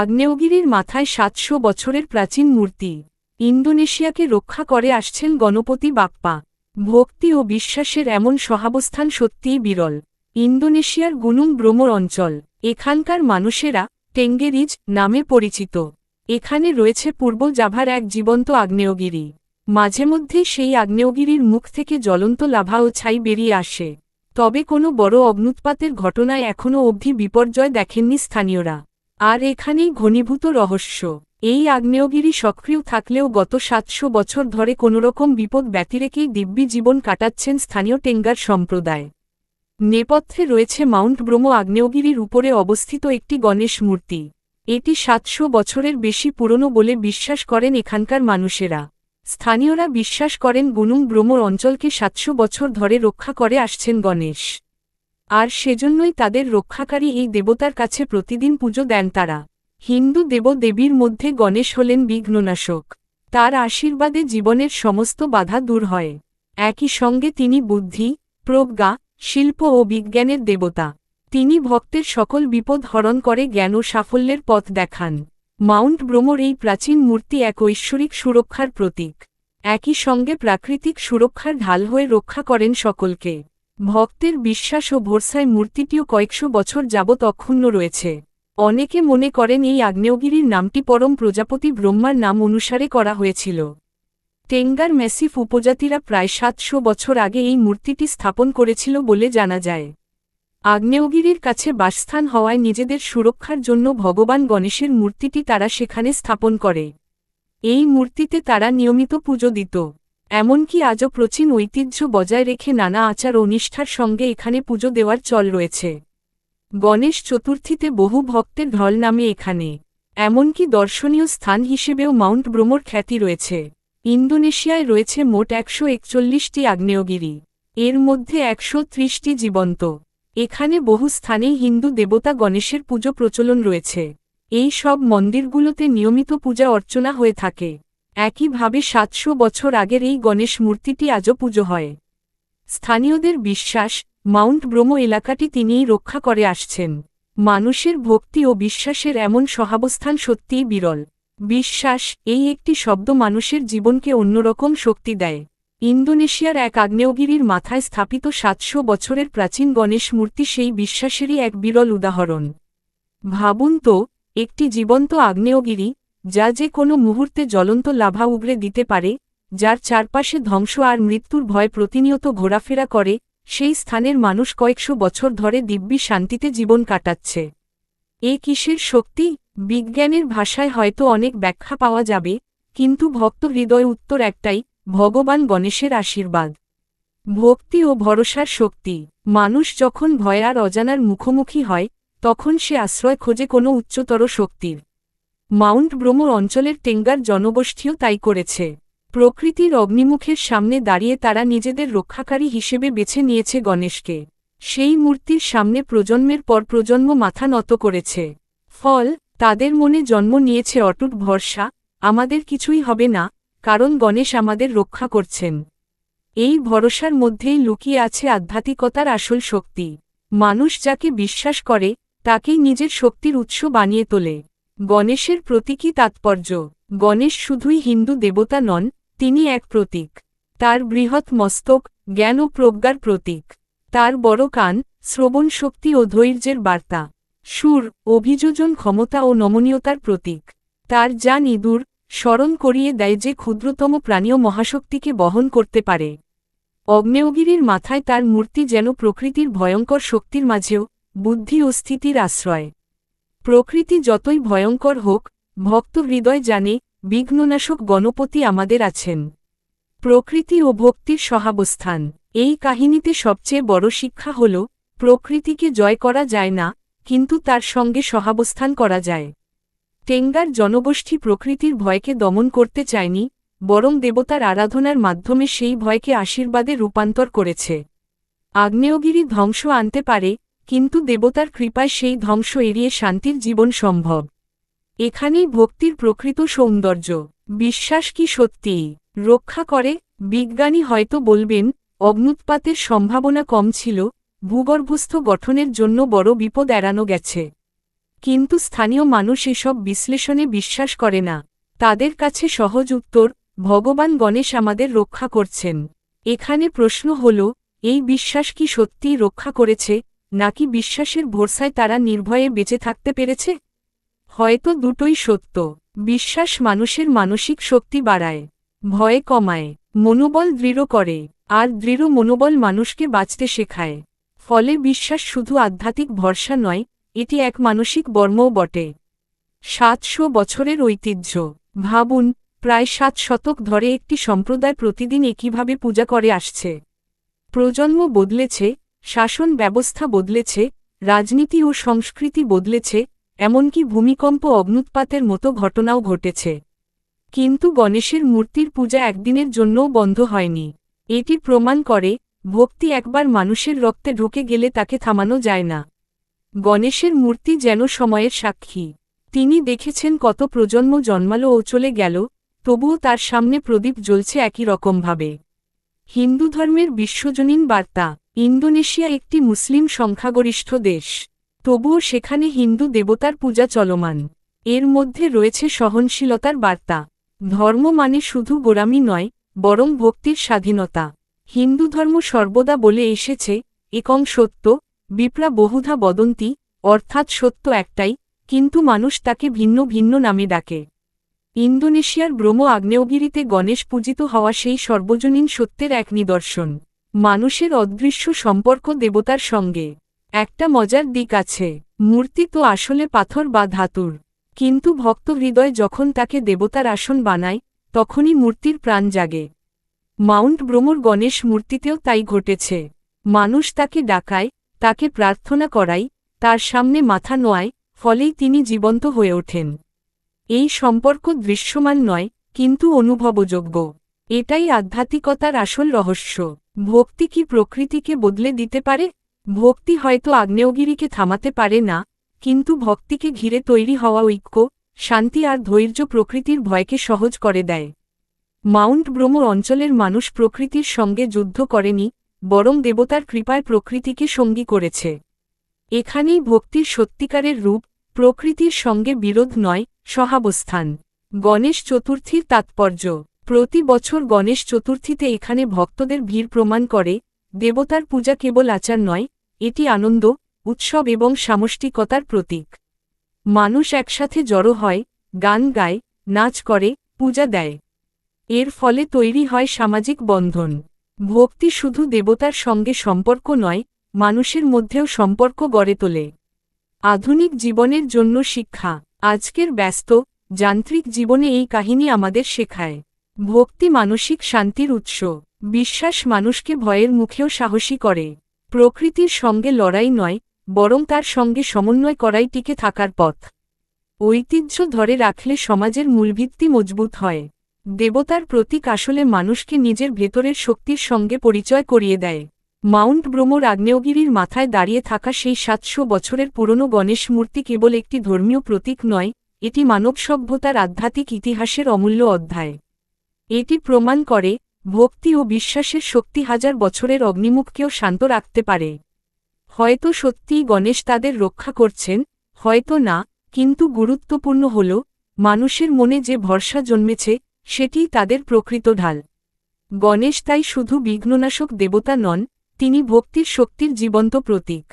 আগ্নেয়গিরির মাথায় সাতশো বছরের প্রাচীন মূর্তি। ইন্দোনেশিয়াকে রক্ষা করে আসছেন গণপতি বাপ্পা। ভক্তি ও বিশ্বাসের এমন সহাবস্থান সত্যিই বিরল। ইন্দোনেশিয়ার গুনুং ব্রোমর অঞ্চল। এখানকার মানুষেরা টেঙ্গেরিজ নামে পরিচিত। এখানে রয়েছে পূর্ব জাভার এক জীবন্ত আগ্নেয়গিরি। মাঝে মধ্যেই সেই আগ্নেয়গিরির মুখ থেকে জ্বলন্ত লাভা ও ছাই বেরিয়ে আসে। তবে কোনো বড় অগ্নুৎপাতের ঘটনায় এখনও অবধি বিপর্যয় দেখেননি স্থানীয়রা। আর এখানেই ঘনীভূত রহস্য। এই আগ্নেয়গিরি সক্রিয় থাকলেও গত সাতশো বছর ধরে কোনোরকম বিপদ ব্যতিরেকেই দিব্যি জীবন কাটাচ্ছেন স্থানীয় টেঙ্গার সম্প্রদায়। নেপথ্যে রয়েছে মাউন্ট ব্রোমো আগ্নেয়গিরির উপরে অবস্থিত একটি গণেশ মূর্তি। এটি সাতশো বছরের বেশি পুরনো বলে বিশ্বাস করেন এখানকার মানুষেরা। স্থানীয়রা বিশ্বাস করেন গুনুং ব্রোমোর অঞ্চলকে সাতশো বছর ধরে রক্ষা করে আসছেন গণেশ। আর সেজন্যই তাদের রক্ষাকারী এই দেবতার কাছে প্রতিদিন পুজো দেন তারা। হিন্দু দেবদেবীর মধ্যে গণেশ হলেন বিঘ্ননাশক। তার আশীর্বাদে জীবনের সমস্ত বাধা দূর হয়। একই সঙ্গে তিনি বুদ্ধি, প্রজ্ঞা, শিল্প ও বিজ্ঞানের দেবতা। তিনি ভক্তের সকল বিপদ হরণ করে জ্ঞান ও সাফল্যের পথ দেখান। মাউন্ট ব্রোমোর এই প্রাচীন মূর্তি এক ঐশ্বরিক সুরক্ষার প্রতীক। একই সঙ্গে প্রাকৃতিক সুরক্ষার ঢাল হয়ে রক্ষা করেন সকলকে। ভক্তের বিশ্বাস ও ভরসায় মূর্তিটিও কয়েকশো বছর যাবৎ অক্ষুণ্ণ রয়েছে। অনেকে মনে করেন এই আগ্নেয়গিরির নামটি পরম প্রজাপতি ব্রহ্মার নাম অনুসারে করা হয়েছিল। টেঙ্গার ম্যাসিফ উপজাতিরা প্রায় সাতশো বছর আগে এই মূর্তিটি স্থাপন করেছিল বলে জানা যায়। আগ্নেয়গিরির কাছে বাসস্থান হওয়ায় নিজেদের সুরক্ষার জন্য ভগবান গণেশের মূর্তিটি তারা সেখানে স্থাপন করে। এই মূর্তিতে তারা নিয়মিত পুজো দিত। এমনকি আজও প্রাচীন ঐতিহ্য বজায় রেখে নানা আচার অনিষ্ঠার সঙ্গে এখানে পুজো দেওয়ার চল রয়েছে। গণেশ চতুর্থীতে বহু ভক্তের ঢল নামে এখানে, এমনকি দর্শনীয় স্থান হিসেবেও মাউন্ট ব্রোমোর খ্যাতি রয়েছে। ইন্দোনেশিয়ায় রয়েছে মোট একশো একচল্লিশটি আগ্নেয়গিরি, এর মধ্যে একশো ত্রিশটি জীবন্ত। এখানে বহু স্থানেই হিন্দু দেবতা গণেশের পুজো প্রচলন রয়েছে। এই সব মন্দিরগুলোতে নিয়মিত পূজা অর্চনা হয়ে থাকে। একইভাবে সাতশো বছর আগের এই গণেশ মূর্তিটি আজও পুজো হয়। স্থানীয়দের বিশ্বাস, মাউন্ট ব্রোমো এলাকাটি তিনিই রক্ষা করে আসছেন। মানুষের ভক্তি ও বিশ্বাসের এমন সহাবস্থান সত্যিই বিরল। বিশ্বাস, এই একটি শব্দ মানুষের জীবনকে অন্যরকম শক্তি দেয়। ইন্দোনেশিয়ার এক আগ্নেয়গিরির মাথায় স্থাপিত সাতশো বছরের প্রাচীন গণেশ মূর্তি সেই বিশ্বাসেরই এক বিরল উদাহরণ। ভাবুন তো, একটি জীবন্ত আগ্নেয়গিরি যা যে কোনো মুহূর্তে জ্বলন্ত লাভা উগড়ে দিতে পারে, যার চারপাশে ধ্বংস আর মৃত্যুর ভয় প্রতিনিয়ত ঘোরাফেরা করে, সেই স্থানের মানুষ কয়েকশো বছর ধরে দিব্যি শান্তিতে জীবন কাটাচ্ছে। এ কিসের শক্তি? বিজ্ঞানের ভাষায় হয়তো অনেক ব্যাখ্যা পাওয়া যাবে, কিন্তু ভক্ত হৃদয় উত্তর একটাই, ভগবান গণেশের আশীর্বাদ। ভক্তি ও ভরসার শক্তি। মানুষ যখন ভয় আর অজানার মুখোমুখি হয়, তখন সে আশ্রয় খোঁজে কোনো উচ্চতর শক্তির। মাউন্ট ব্রোমোর অঞ্চলের টেঙ্গার জনগোষ্ঠীও তাই করেছে। প্রকৃতির অগ্নিমুখের সামনে দাঁড়িয়ে তারা নিজেদের রক্ষাকারী হিসেবে বেছে নিয়েছে গণেশকে। সেই মূর্তির সামনে প্রজন্মের পর প্রজন্ম মাথা নত করেছে। ফল, তাদের মনে জন্ম নিয়েছে অটুট ভরসা, আমাদের কিছুই হবে না, কারণ গণেশ আমাদের রক্ষা করছেন। এই ভরসার মধ্যেই লুকিয়ে আছে আধ্যাত্মিকতার আসল শক্তি। মানুষ যাকে বিশ্বাস করে, তাকেই নিজের শক্তির উৎস বানিয়ে তোলে। গণেশের প্রতীকী তাৎপর্য। গণেশ শুধুই হিন্দু দেবতা নন, তিনি এক প্রতীক। তার বৃহৎ মস্তক, জ্ঞান ও প্রজ্ঞার প্রতীক। তার বড় কান, শ্রবণ শক্তি ও ধৈর্যের বার্তা। সুর, অভিযোজন ক্ষমতা ও নমনীয়তার প্রতীক। তার যা ইঁদুর, স্মরণ করিয়ে দেয় যে ক্ষুদ্রতম প্রাণীয় মহাশক্তিকে বহন করতে পারে। অগ্নেয়গিরির মাথায় তার মূর্তি যেন প্রকৃতির ভয়ঙ্কর শক্তির মাঝেও, বুদ্ধি ও স্থিতির আশ্রয়। প্রকৃতি যতই ভয়ঙ্কর হোক, ভক্ত হৃদয় জানে, বিঘ্ননাশক গণপতি আমাদের আছেন। প্রকৃতি ও ভক্তির সহাবস্থান। এই কাহিনীতে সবচেয়ে বড় শিক্ষা হল, প্রকৃতিকে জয় করা যায় না, কিন্তু তার সঙ্গে সহাবস্থান করা যায়। টেঙ্গার জনগোষ্ঠী প্রকৃতির ভয়কে দমন করতে চায়নি, বরং দেবতার আরাধনার মাধ্যমে সেই ভয়কে আশীর্বাদে রূপান্তর করেছে। আগ্নেয়গিরি ধ্বংস আনতে পারে কিন্তু দেবতার কৃপায় সেই ধ্বংস এড়িয়ে শান্তির জীবন সম্ভব। এখানেই ভক্তির প্রকৃত সৌন্দর্য। বিশ্বাস কি সত্যিই রক্ষা করে, বিজ্ঞানী হয়তো বলবেন, অগ্নুৎপাতের সম্ভাবনা কম ছিল, ভূগর্ভস্থ গঠনের জন্য বড় বিপদ এড়ানো গেছে। কিন্তু স্থানীয় মানুষ এসব বিশ্লেষণে বিশ্বাস করে না। তাদের কাছে সহজ উত্তর, ভগবান গণেশ আমাদের রক্ষা করছেন। এখানে প্রশ্ন হল, এই বিশ্বাস কি সত্যিই রক্ষা করেছে নাকি বিশ্বাসের ভরসায় তারা নির্ভয়ে বেঁচে থাকতে পেরেছে? হয়তো দুটোই সত্য। বিশ্বাস মানুষের মানসিক শক্তি বাড়ায়, ভয় কমায়, মনোবল দৃঢ় করে, আর দৃঢ় মনোবল মানুষকে বাঁচতে শেখায়। ফলে বিশ্বাস শুধু আধ্যাত্মিক ভরসা নয়, এটি এক মানসিক বর্মও বটে। সাতশো বছরের ঐতিহ্য। ভাবুন, প্রায় সাত শতক ধরে একটি সম্প্রদায় প্রতিদিন একইভাবে পূজা করে আসছে। প্রজন্ম বদলেছে শাসন ব্যবস্থা বদলেছে, রাজনীতি ও সংস্কৃতি বদলেছে, এমনকি ভূমিকম্প অগ্নুৎপাতের মতো ঘটনাও ঘটেছে। কিন্তু গণেশের মূর্তির পূজা একদিনের জন্যও বন্ধ হয়নি। এটি প্রমাণ করে, ভক্তি একবার মানুষের রক্তে ঢুকে গেলে তাকে থামানো যায় না। গণেশের মূর্তি যেন সময়ের সাক্ষী। তিনি দেখেছেন কত প্রজন্ম জন্মালো ও চলে গেল, তবুও তার সামনে প্রদীপ জ্বলছে একই রকমভাবে। হিন্দু ধর্মের বিশ্বজনীন বার্তা, ইন্দোনেশিয়া একটি মুসলিম সংখ্যাগরিষ্ঠ দেশ। তবুও সেখানে হিন্দু দেবতার পূজা চলমান। এর মধ্যে রয়েছে সহনশীলতার বার্তা। ধর্ম মানে শুধু গোরামি নয়, বরং ভক্তির স্বাধীনতা। হিন্দু ধর্ম সর্বদা বলে এসেছে, একং সত্য, বিপ্রা বহুধা বদন্তি, অর্থাৎ সত্য একটাই, কিন্তু মানুষ তাকে ভিন্ন ভিন্ন নামে ডাকে। ইন্দোনেশিয়ার ব্রহ্ম আগ্নেয়গিরিতে গণেশ পূজিত হওয়া সেই সর্বজনীন সত্যের এক নিদর্শন, মানুষের অদৃশ্য সম্পর্ক দেবতার সঙ্গে। একটা মজার দিক আছে, মূর্তি তো আসলে পাথর বা ধাতুর। কিন্তু ভক্ত হৃদয় যখন তাকে দেবতার আসন বানায়, তখনই মূর্তির প্রাণ জাগে। মাউন্ট ব্রোমোর গণেশ মূর্তিতেও তাই ঘটেছে। মানুষ তাকে ডাকায়, তাকে প্রার্থনা করায়, তার সামনে মাথা নোয়ায়, ফলেই তিনি জীবন্ত হয়ে ওঠেন। এই সম্পর্ক দৃশ্যমান নয়, কিন্তু অনুভবযোগ্য। এটাই আধ্যাত্মিকতার আসল রহস্য। ভক্তি কি প্রকৃতিকে বদলে দিতে পারে? ভক্তি হয়তো আগ্নেয়গিরিকে থামাতে পারে না, কিন্তু ভক্তিকে ঘিরে তৈরি হওয়া ঐক্য, শান্তি আর ধৈর্য প্রকৃতির ভয়কে সহজ করে দেয়। মাউন্ট ব্রোমো অঞ্চলের মানুষ প্রকৃতির সঙ্গে যুদ্ধ করেনি, বরং দেবতার কৃপায় প্রকৃতিকে সঙ্গী করেছে। এখানেই ভক্তির সত্যিকারের রূপ প্রকৃতির সঙ্গে বিরোধ নয়, সহাবস্থান। গণেশ চতুর্থীর তাৎপর্য। প্রতি বছর গণেশ চতুর্থীতে এখানে ভক্তদের ভিড় প্রমাণ করে, দেবতার পূজা কেবল আচার নয়, এটি আনন্দ, উৎসব এবং সামষ্টিকতার প্রতীক। মানুষ একসাথে জড়ো হয়, গান গায়, নাচ করে, পূজা দেয়। এর ফলে তৈরি হয় সামাজিক বন্ধন। ভক্তি শুধু দেবতার সঙ্গে সম্পর্ক নয়, মানুষের মধ্যেও সম্পর্ক গড়ে তোলে। আধুনিক জীবনের জন্য শিক্ষা। আজকের ব্যস্ত, যান্ত্রিক জীবনে এই কাহিনী আমাদের শেখায়। ভক্তি মানসিক শান্তির উৎস। বিশ্বাস মানুষকে ভয়ের মুখেও সাহসী করে। প্রকৃতির সঙ্গে লড়াই নয়, বরং তার সঙ্গে সমন্বয় করাই টিকে থাকার পথ। ঐতিহ্য ধরে রাখলে সমাজের মূলভিত্তি মজবুত হয়। দেবতার প্রতীক আসলে মানুষকে নিজের ভেতরের শক্তির সঙ্গে পরিচয় করিয়ে দেয়। মাউন্ট ব্রোমোর আগ্নেয়গিরির মাথায় দাঁড়িয়ে থাকা সেই সাতশো বছরের পুরনো গণেশ মূর্তি কেবল একটি ধর্মীয় প্রতীক নয়, এটি মানব সভ্যতার আধ্যাত্মিক ইতিহাসের অমূল্য অধ্যায়। এটি প্রমাণ করে, ভক্তি ও বিশ্বাসের শক্তি হাজার বছরের অগ্নিমুখকেও শান্ত রাখতে পারে। হয়তো সত্যিই গণেশ তাদের রক্ষা করছেন, হয়তো না, কিন্তু গুরুত্বপূর্ণ হল, মানুষের মনে যে ভরসা জন্মেছে, সেটিই তাদের প্রকৃত ঢাল। গণেশ তাই শুধু বিঘ্ননাশক দেবতা নন তিনি ভক্তির শক্তির জীবন্ত প্রতীক।